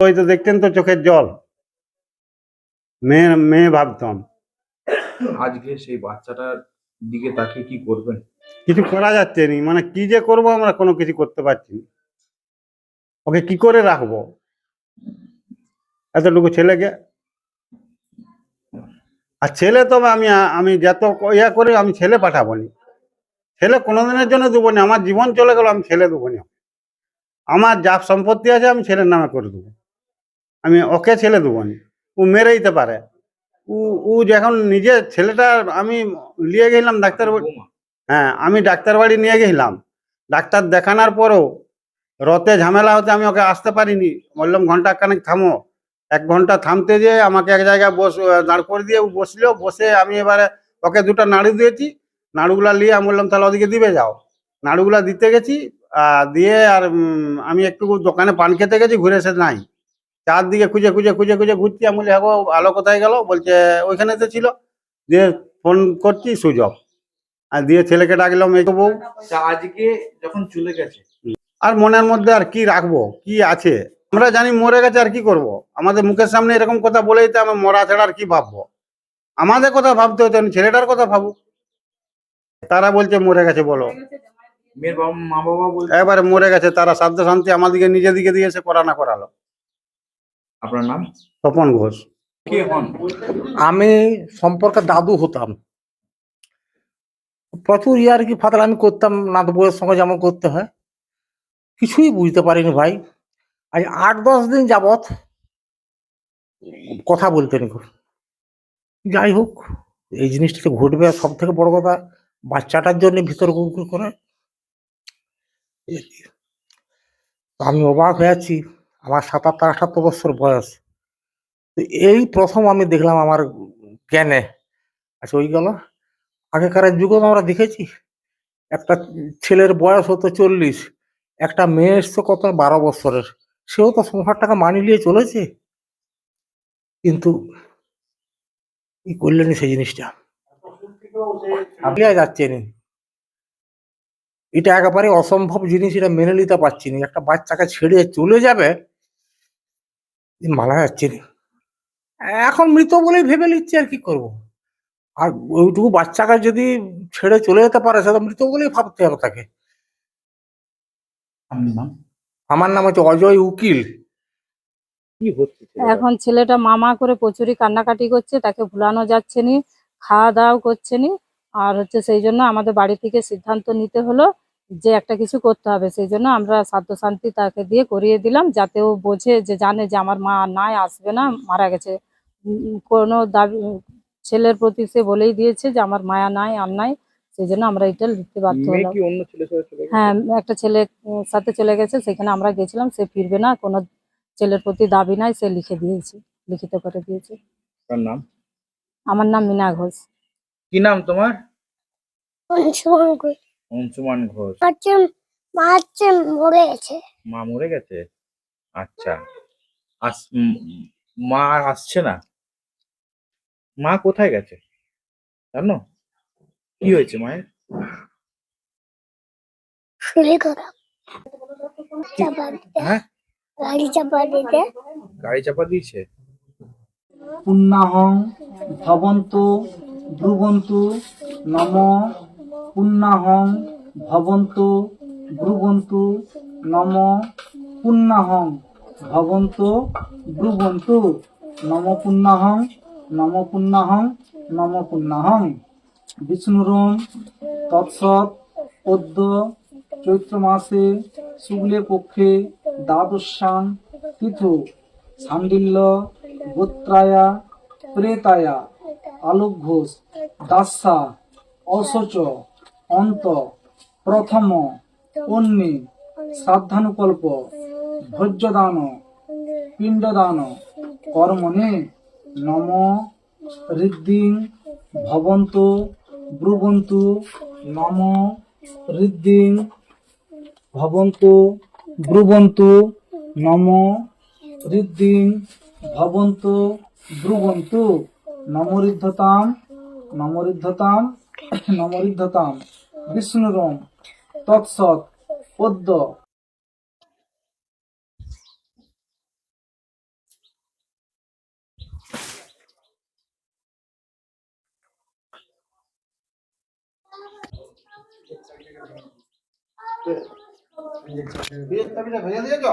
ওই তো দেখতেন তো চোখের জল। মেয়ে মেয়ে ভাবতাম। আজকে সেই বাচ্চাটার দিকে তাকিয়ে কি করবেন? কিছু করা যাচ্ছে না। মানে কি যে করব আমরা কোনো কিছু করতে পারছি না। ওকে কি করে রাখব? এতটুকু ছেলেকে? আর ছেলে তবে আমি আমি যত ইয়া করে আমি ছেলে পাঠাবো নি। ছেলে কোনোদিনের জন্য দেবো না। আমার জীবন চলে গেল আমি ছেলে দেবো না। আমার যা সম্পত্তি আছে আমি ছেলের নামে করে দেবো। আমি ওকে ছেলে দেবো না ও মেরে দিতে পারে। ও ও যখন নিজে ছেলেটা আমি নিয়ে গেলাম ডাক্তার বাড়ি- হ্যাঁ আমি ডাক্তার বাড়ি নিয়ে গেছিলাম ডাক্তার দেখানোর পরেও রতে ঝামেলা হতে আমি ওকে আসতে পারিনি। বললাম ঘণ্টা খানেক থামো। এক ঘণ্টা থামতে যে আমাকে এক জায়গায় বস দাঁড় করে দিয়ে ও বসল। বসে আমি এবারে ওকে দুটো নাড়ু দিয়েছি। নাড়ুগুলা নিয়ে আমি বললাম তাহলে ওদিকে দিবে যাও। নাড়ুগুলা দিতে গেছি দিয়ে আর আমি একটু দোকানে পান খেতে গেছি ঘুরে এসে নাই। চারদিকে খুঁজে খুঁজে খুঁজে খুঁজে ঘুরছি। আমি বলি হ্যাঁ আলো কোথায় গেল? বলছে ওইখানে তো ছিল। দিয়ে ফোন করছি সুযোগ আর দিয়ে ছেলেকে ডাকলাম এই বউ। আজকে যখন চলে গেছে? আর মনের মধ্যে আর কি রাখব? কি আছে? আমরা জানি মরে গেছে আর কি করব। আমাদের মুখের সামনে এরকম কথা বলে দিতে আমি মরা ছাড়া আর কি ভাববো? আমাদের কথা ভাবতে হতো না, ছেলেটার কথা ভাবুক। তারা বলছে মরে গেছে বলো। মেয়ের মা বাবা বলছে? এবারে মরে গেছে তারা সাধ্য শান্তি আমাদেরকে নিজেদিকে দিয়েছে করা না করালো। আপনার নাম? তপন ঘোষ। কে হন? আমি সম্পর্কে দাদু হতাম। প্রচুর ইয়ার কি ফাতাল আমি করতাম নাত বউয়ের সঙ্গে যেমন করতে হয়। কিছুই বুঝতে পারিনি ভাই। আজ আট দশ দিন যাবত কথা বলতে নি যাই হোক এই জিনিসটা তো ঘটবে সব থেকে বড় কথা বাচ্চাটার জন্য ভিতর করে। আমি অবাক হয়ে আছি। আমার সাতাত্তর আটাত্তর বছর বয়স। এই প্রথম আমি দেখলাম আমার জ্ঞানে। আচ্ছা ওই গেল। আগেকার যুগও আমরা দেখেছি, একটা ছেলের বয়স হতো চল্লিশ, একটা মেয়ে এসছে কত বারো বছরের। সেও তো সংসার টাকা মানি নিয়ে চলেছে। কিন্তু কি করলেনি সেই জিনিসটা? ভাবলিয়া যাচ্ছে নি। এটা একেবারে অসম্ভব জিনিস, এটা মেনে নিতে পারছি না। একটা বাচ্চাকে ছেড়ে চলে যাবে মানা যাচ্ছে এখন মৃত বলেই ভেবে নিচ্ছে আর কি করব। আর ওইটুকু বাচ্চাকে যদি ছেড়ে চলে যেতে পারে সেটা মৃত বলেই ভাবতে হবে তাকে। আমার নাম হচ্ছে অজয় উকিল। কি হচ্ছে এখন ছেলেটা মামা করে প্রচুরই কান্নাকাটি করছে তাকে ভুলানো যাচ্ছে নি খাওয়া দাওয়াও করছে নি আর হচ্ছে সেই জন্য আমাদের বাড়ি থেকে সিদ্ধান্ত নিতে হলো যে একটা কিছু করতে হবে সেই জন্য আমরা সাধ্য শান্তি তাকে দিয়ে করিয়ে দিলাম যাতে ও বোঝে যে জানে যে আমার মা নাই আসবে না মারা গেছে। কোনো দাবি ছেলের প্রতি সে বলেই দিয়েছে যে আমার মায়া নাই আর নাই সেই জন্য আমরা এটা লিখতে বাধ্য হলাম। ছেলের? হ্যাঁ একটা ছেলে সাথে চলে গেছে সেখানে আমরা গেছিলাম সে ফিরবে না কোনো ছেলের প্রতি দাবি নাই সে লিখে দিয়েছে লিখিত করে দিয়েছে। তার নাম? আমার নাম মিনা ঘোষ। কি নাম তোমার? অংশুমান ঘোষ। হচ্ছে মা হচ্ছে মরে গেছে। মা মরে গেছে? আচ্ছা। আস উম, মা আর আসছে না? মা কোথায় গেছে? জানো? কি হয়েছে মায়ের? শুলি করা। চাপা দিতে হ্যাঁ? গাড়ি চাপা দিতে গাড়ি চাপা দিয়েছে? পুণ্যাহং ভবন্তু ব্রুবন্তু নম পুণ্যাহং ভবন্ত ব্রুবন্তু নম পুণ্যাহং ভবন্ত ব্রুবন্তু নম পুণ্যাহং নম পুণ্যাহং নম পুণ্যাহং। বিষ্ণুরম তৎসৎ পদ্য চৈত্র মাসে শুক্লে পক্ষে দ্বাদশাং তিথু সান্ডিল্য গোত্রায়া প্রেতায়া আলোক ঘোষ দাসা অশোচ অন্ত, প্রথম অন্যে শ্রাদ্ধানুকল্প ভোজ্যদান পিণ্ডদান, কর্মণে, নম ঋদ্ধিং ভবন্তু, ব্রুবন্তু, নম ঋদ্ধিং ভবন্তু, ব্রুবন্তু, নম ঋদ্ধিং ভবন্তু, ব্রুবন্তু নমরিদ্ধতাম নমরিদ্ধতাম নমরিদ্ধতাম বিষ্ণুরম তৎসৎ পদ্য। ভেজা দিয়েছ?